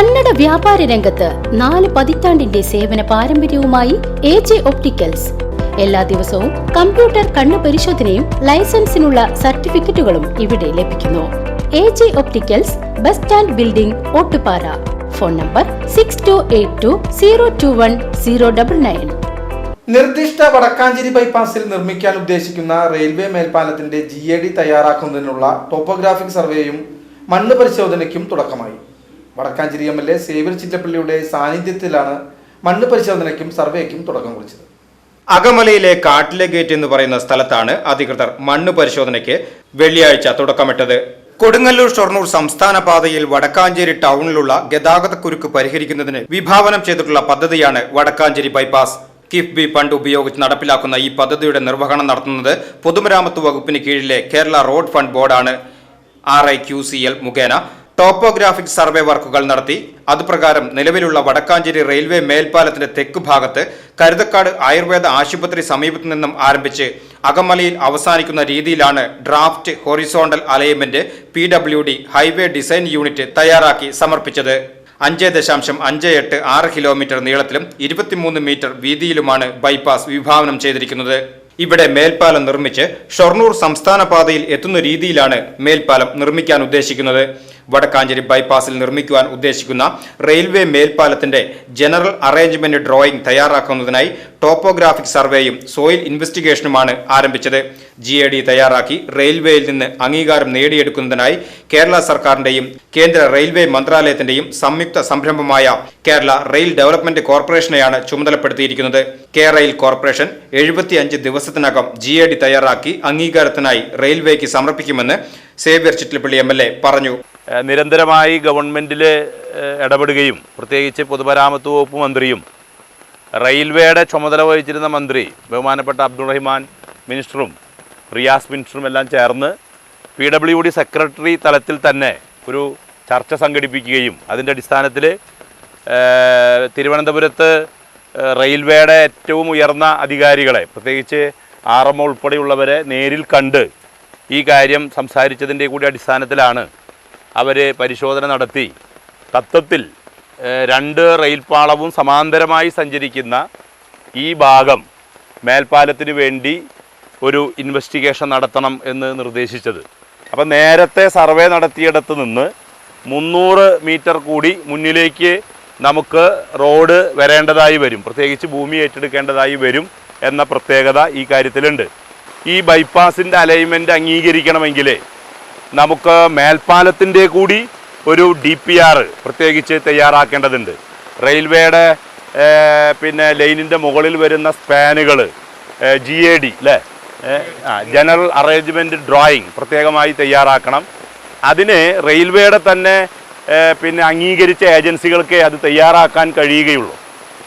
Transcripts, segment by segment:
കന്നഡ വ്യാപാര രംഗത്ത് നാല് പതിറ്റാണ്ടിന്റെ സേവന പാരമ്പര്യവുമായി എ ജെ ഒപ്റ്റിക്കൽസ്. എല്ലാ ദിവസവും കമ്പ്യൂട്ടർ കണ്ണു പരിശോധനയും ലൈസൻസിനുള്ള സർട്ടിഫിക്കറ്റുകളും ഇവിടെ ലഭിക്കുന്നു. A J opticals bus stand building Ottupara. Phone number six two eight two zero two one zero double nine നിർദ്ദിഷ്ട വടക്കാഞ്ചേരി ബൈപ്പാസിൽ നിർമ്മിക്കാൻ ഉദ്ദേശിക്കുന്ന റെയിൽവേ മേൽപ്പാലത്തിന്റെ ജി എ ഡി തയ്യാറാക്കുന്നതിനുള്ള ടോപ്പോഗ്രാഫിക് സർവേയും മണ്ണ് പരിശോധനയ്ക്കും തുടക്കമായി. Vadakkanchery M L A Xavier ചിറ്റപ്പള്ളിയുടെ സാന്നിധ്യത്തിലാണ് മണ്ണ് പരിശോധനയ്ക്കും സർവേക്കും തുടക്കം കുറിച്ചത്. അകമലയിലെ കാട്ടിലെ ഗേറ്റ് എന്ന് പറയുന്ന സ്ഥലത്താണ് അധികൃതർ മണ്ണ് പരിശോധനയ്ക്ക് വെള്ളിയാഴ്ച തുടക്കമിട്ടത്. കൊടുങ്ങല്ലൂർ ഷൊർണൂർ സംസ്ഥാന പാതയിൽ വടക്കാഞ്ചേരി ടൗണിലുള്ള ഗതാഗതക്കുരുക്ക് പരിഹരിക്കുന്നതിന് വിഭാവനം ചെയ്തിട്ടുള്ള പദ്ധതിയാണ് വടക്കാഞ്ചേരി ബൈപ്പാസ്. കിഫ്ബി ഫണ്ട് ഉപയോഗിച്ച് നടപ്പിലാക്കുന്ന ഈ പദ്ധതിയുടെ നിർവഹണം നടത്തുന്നത് പൊതുമരാമത്ത് വകുപ്പിന് കീഴിലെ കേരള റോഡ് ഫണ്ട് ബോർഡാണ്. R I Q C L മുഖേന. ടോപ്പോഗ്രാഫിക് സർവേ വർക്കുകൾ നടത്തി. അതുപ്രകാരം നിലവിലുള്ള വടക്കാഞ്ചേരി റെയിൽവേ മേൽപ്പാലത്തിന്റെ തെക്ക് ഭാഗത്ത് കരുതക്കാട് ആയുർവേദ ആശുപത്രി സമീപത്തു നിന്നും ആരംഭിച്ച് അകമലയിൽ അവസാനിക്കുന്ന രീതിയിലാണ് draft horizontal alignment P W D highway design unit തയ്യാറാക്കി സമർപ്പിച്ചത്. അഞ്ച് ദശാംശം അഞ്ച് എട്ട് ആറ് കിലോമീറ്റർ നീളത്തിലും ഇരുപത്തിമൂന്ന് മീറ്റർ വീതിയിലുമാണ് ബൈപ്പാസ് വിഭാവനം ചെയ്തിരിക്കുന്നത്. ഇവിടെ മേൽപ്പാലം നിർമ്മിച്ച് ഷൊർണൂർ സംസ്ഥാന പാതയിൽ എത്തുന്ന രീതിയിലാണ് മേൽപ്പാലം നിർമ്മിക്കാൻ ഉദ്ദേശിക്കുന്നത്. വടക്കാഞ്ചേരി ബൈപ്പാസിൽ നിർമ്മിക്കുവാൻ ഉദ്ദേശിക്കുന്ന റെയിൽവേ മേൽപ്പാലത്തിന്റെ ജനറൽ അറേഞ്ച്മെന്റ് ഡ്രോയിംഗ് തയ്യാറാക്കുന്നതിനായി ടോപ്പോഗ്രാഫിക് സർവേയും സോയിൽ ഇൻവെസ്റ്റിഗേഷനുമാണ് ആരംഭിച്ചത്. ജി എ ഡി തയ്യാറാക്കി റെയിൽവേയിൽ നിന്ന് അംഗീകാരം നേടിയെടുക്കുന്നതിനായി കേരള സർക്കാരിന്റെയും കേന്ദ്ര റെയിൽവേ മന്ത്രാലയത്തിന്റെയും സംയുക്ത സംരംഭമായ കേരള റെയിൽ ഡെവലപ്മെന്റ് കോർപ്പറേഷനെയാണ് ചുമതലപ്പെടുത്തിയിരിക്കുന്നത്. കെ റെയിൽ കോർപ്പറേഷൻ എഴുപത്തിയഞ്ച് ദിവസത്തിനകം ജി എ ഡി തയ്യാറാക്കി അംഗീകാരത്തിനായി റെയിൽവേക്ക് സമർപ്പിക്കുമെന്ന് Xavier Chittilappilly M L A പറഞ്ഞു. നിരന്തരമായി ഗവൺമെന്റിൽ ഇടപെടുകയും പ്രത്യേകിച്ച് പൊതുമരാമത്ത് വകുപ്പ് മന്ത്രിയും റെയിൽവേയുടെ ചുമതല വഹിച്ചിരുന്ന മന്ത്രി ബഹുമാനപ്പെട്ട അബ്ദുൾ റഹ്മാൻ മിനിസ്റ്ററും റിയാസ് മിനിസ്റ്ററും എല്ലാം ചേർന്ന് പി ഡബ്ല്യു ഡി സെക്രട്ടറി തലത്തിൽ തന്നെ ഒരു ചർച്ച സംഘടിപ്പിക്കുകയും അതിന്റെ അടിസ്ഥാനത്തിൽ തിരുവനന്തപുരത്ത് റെയിൽവേയുടെ ഏറ്റവും ഉയർന്ന അധികാരികളെ പ്രത്യേകിച്ച് ആർ എം ഉൾപ്പെടെയുള്ളവരെ നേരിൽ കണ്ട് ഈ കാര്യം സംസാരിച്ചതിന്റെ കൂടി അടിസ്ഥാനത്തിലാണ് അവർ പരിശോധന നടത്തി. തത്വത്തിൽ രണ്ട് റെയിൽപാളവും സമാന്തരമായി സഞ്ചരിക്കുന്ന ഈ ഭാഗം മേൽപ്പാലത്തിന് വേണ്ടി ഒരു ഇൻവെസ്റ്റിഗേഷൻ നടത്തണം എന്ന് നിർദ്ദേശിച്ചത്. അപ്പം നേരത്തെ സർവേ നടത്തിയിടത്ത് നിന്ന് മുന്നൂറ് മീറ്റർ കൂടി മുന്നിലേക്ക് നമുക്ക് റോഡ് വരേണ്ടതായി വരും. പ്രത്യേകിച്ച് ഭൂമി ഏറ്റെടുക്കേണ്ടതായി വരും എന്ന പ്രത്യേകത ഈ കാര്യത്തിലുണ്ട്. ഈ ബൈപ്പാസിന്റെ അലൈൻമെന്റ് അംഗീകരിക്കണമെങ്കിൽ നമുക്ക് മേൽപ്പാലത്തിന്റെ കൂടി ഒരു ഡി പി ആർ പ്രത്യേകിച്ച് തയ്യാറാക്കേണ്ടതുണ്ട്. റെയിൽവേയുടെ പിന്നെ ലൈനിന്റെ മുകളിൽ വരുന്ന സ്പാനുകൾ ജി എ ഡി അല്ലേ ജനറൽ അറേഞ്ച്മെന്റ് ഡ്രോയിങ് പ്രത്യേകമായി തയ്യാറാക്കണം. അതിന് റെയിൽവേയുടെ തന്നെ പിന്നെ അംഗീകരിച്ച ഏജൻസികൾക്ക് അത് തയ്യാറാക്കാൻ കഴിയുകയുള്ളൂ.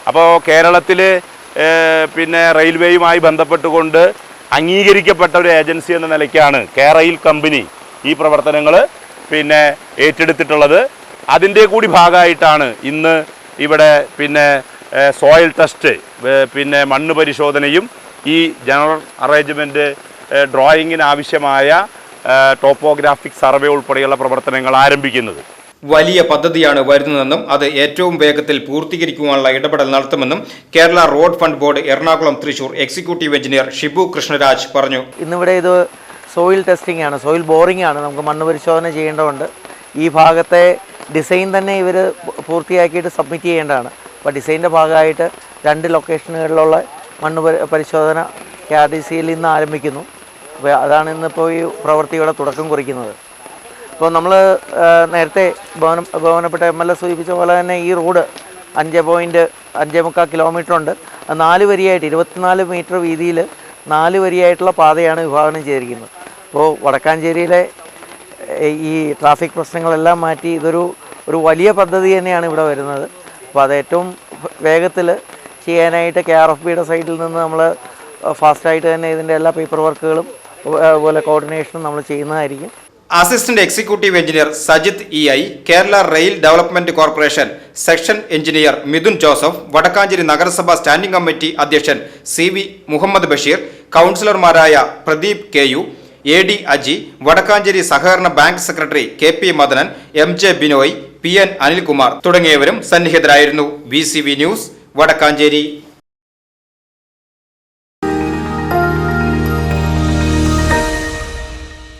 അപ്പോൾ കേരളത്തിൽ പിന്നെ റെയിൽവേയുമായി ബന്ധപ്പെട്ടുകൊണ്ട് അംഗീകരിക്കപ്പെട്ട ഒരു ഏജൻസി എന്ന നിലയ്ക്കാണ് കേരയിൽ കമ്പനി ഈ പ്രവർത്തനങ്ങൾ പിന്നെ ഏറ്റെടുത്തിട്ടുള്ളത്. അതിന്റെ കൂടി ഭാഗമായിട്ടാണ് ഇന്ന് ഇവിടെ പിന്നെ സോയിൽ ടെസ്റ്റ് പിന്നെ മണ്ണ് പരിശോധനയും ഈ ജനറൽ അറേഞ്ച്മെന്റ് ഡ്രോയിങ്ങിന് ആവശ്യമായ ടോപ്പോഗ്രാഫിക് സർവേ ഉൾപ്പെടെയുള്ള പ്രവർത്തനങ്ങൾ ആരംഭിക്കുന്നത്. വലിയ പദ്ധതിയാണ് വരുന്നതെന്നും അത് ഏറ്റവും വേഗത്തിൽ പൂർത്തീകരിക്കുവാനുള്ള ഇടപെടൽ നടത്തുമെന്നും Kerala road fund board Ernakulam Thrissur executive engineer Shibu Krishnaraj പറഞ്ഞു. ഇന്നിവിടെ ഇത് സോയിൽ ടെസ്റ്റിംഗ് ആണ് സോയിൽ ബോറിംഗ് ആണ് നമുക്ക് മണ്ണ് പരിശോധന ചെയ്യേണ്ടതുണ്ട്. ഈ ഭാഗത്തെ ഡിസൈൻ തന്നെ ഇവർ പൂർത്തിയാക്കിയിട്ട് സബ്മിറ്റ് ചെയ്യേണ്ടതാണ്. അപ്പോൾ ഡിസൈന്റെ ഭാഗമായിട്ട് രണ്ട് ലൊക്കേഷനുകളിലുള്ള മണ്ണ് പരിശോധന കെ ആർ ഡി സിയിൽ നിന്ന് ആരംഭിക്കുന്നു. അപ്പോൾ അതാണ് ഇന്നിപ്പോൾ ഈ പ്രവൃത്തിയുടെ തുടക്കം കുറിക്കുന്നത്. അപ്പോൾ നമ്മൾ നേരത്തെ ഭവന ബഹുമാനപ്പെട്ട എം എൽ എ സൂചിപ്പിച്ച പോലെ തന്നെ ഈ റോഡ് അഞ്ച് പോയിന്റ് അഞ്ചേ മുക്കാൽ കിലോമീറ്റർ ഉണ്ട്. നാല് വരിയായിട്ട് ഇരുപത്തിനാല് മീറ്റർ വീതിയിൽ നാല് വരിയായിട്ടുള്ള പാതയാണ് വിഭാവനം ചെയ്തിരിക്കുന്നത്. അപ്പോൾ വടക്കാഞ്ചേരിയിലെ ഈ ട്രാഫിക് പ്രശ്നങ്ങളെല്ലാം മാറ്റി ഇതൊരു ഒരു വലിയ പദ്ധതി തന്നെയാണ് ഇവിടെ വരുന്നത്. അപ്പോൾ അത് ഏറ്റവും വേഗത്തിൽ ചെയ്യാനായിട്ട് കെ ആർ എഫ് ബിയുടെ സൈഡിൽ നിന്ന് നമ്മൾ ഫാസ്റ്റായിട്ട് തന്നെ ഇതിന്റെ എല്ലാ പേപ്പർ വർക്കുകളും അതുപോലെ കോർഡിനേഷനും നമ്മൾ ചെയ്യുന്നതായിരിക്കും. Assistant executive engineer Sajith E I Kerala rail development corporation section engineer Mithun Joseph Vadakkanchery നഗരസഭ സ്റ്റാൻഡിംഗ് കമ്മിറ്റി അധ്യക്ഷൻ സി വി മുഹമ്മദ് ബഷീർ കൗൺസിലർമാരായ Pradeep K U A D Aji Vadakkanchery സഹകരണ bank secretary K P Madanan M J Binoy P N Anilkumar തുടങ്ങിയവരും സന്നിഹിതരായിരുന്നു. B news Vadakkanchery.